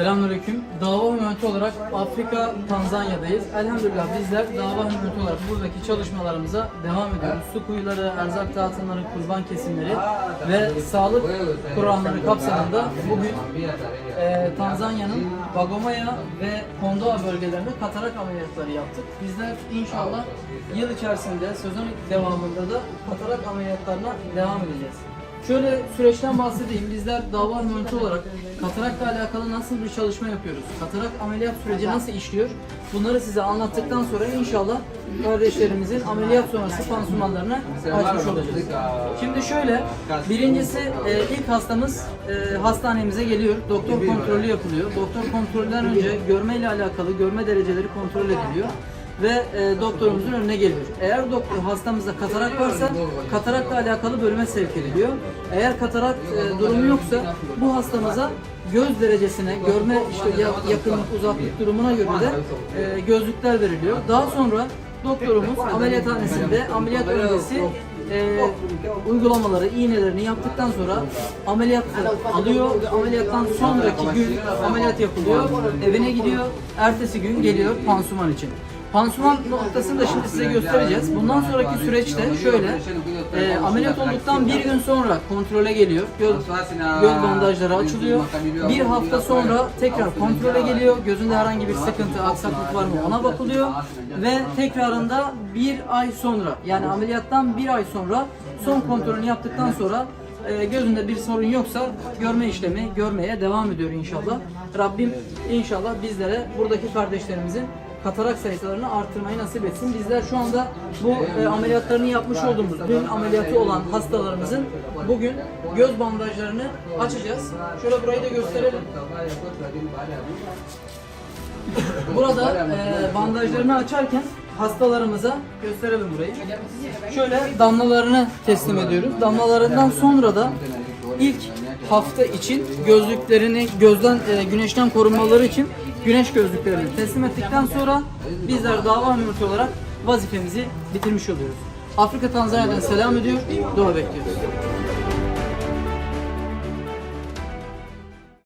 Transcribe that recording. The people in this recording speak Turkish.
Selamünaleyküm. Dava hümümeti olarak Afrika, Tanzanya'dayız. Elhamdülillah bizler dava hümümeti olarak buradaki çalışmalarımıza devam ediyoruz. Su kuyuları, erzak dağıtımları, kurban kesimleri ve sağlık kuramları kapsamında bugün e, Tanzanya'nın Bagomaya ve Kondoa bölgelerinde katarak ameliyatları yaptık. Bizler inşallah yıl içerisinde sezon devamında da katarak ameliyatlarına devam edeceğiz. Şöyle süreçten bahsedeyim. Bizler dava hümümeti olarak katarakla alakalı nasıl bir çalışma yapıyoruz? Katarak ameliyat süreci nasıl işliyor? Bunları size anlattıktan sonra inşallah kardeşlerimizin ameliyat sonrası pansumanlarını açmış olacağız. Şimdi şöyle, birincisi e, ilk hastamız e, hastanemize geliyor. Doktor kontrolü yapılıyor. Doktor kontrolden önce görme ile alakalı görme dereceleri kontrol ediliyor ve e, doktorumuzun önüne geliyor. Eğer doktor hastamızda katarak varsa katarakla alakalı bölüme sevk ediliyor. Eğer katarak e, durumu yoksa bu hastamıza göz derecesine, görme işte ya- yakınlık, uzaklık durumuna göre de e, gözlükler veriliyor. Daha sonra doktorumuz ameliyathanesinde ameliyat öncesi e, uygulamaları, iğnelerini yaptıktan sonra ameliyat alıyor ameliyattan sonraki gün ameliyat yapılıyor, evine gidiyor, ertesi gün geliyor pansuman için. Pansuman noktasını da şimdi size göstereceğiz. Bundan sonraki süreçte şöyle, e, ameliyat olduktan bir gün sonra kontrole geliyor. Göz, göz bandajları açılıyor. Bir hafta sonra tekrar kontrole geliyor. Gözünde herhangi bir sıkıntı, aksaklık var mı ona bakılıyor. Ve tekrarında bir ay sonra, yani ameliyattan bir ay sonra son kontrolünü yaptıktan sonra e, gözünde bir sorun yoksa görme işlemi görmeye devam ediyor inşallah. Rabbim inşallah bizlere buradaki kardeşlerimizin katarak sayılarını artırmayı nasip etsin. Bizler şu anda bu e, ameliyatlarını yapmış olduğumuz, dün ameliyatı olan hastalarımızın bugün göz bandajlarını açacağız. Şöyle burayı da gösterelim. Burada e, bandajlarını açarken hastalarımıza gösterelim burayı. Şöyle damlalarını teslim ediyoruz. Damlalarından sonra da ilk hafta için gözlüklerini gözden e, güneşten korunmaları için güneş gözlüklerini teslim ettikten sonra bizler dava hümümeti olarak vazifemizi bitirmiş oluyoruz. Afrika Tanzanya'dan selam ediyor, dua bekliyoruz.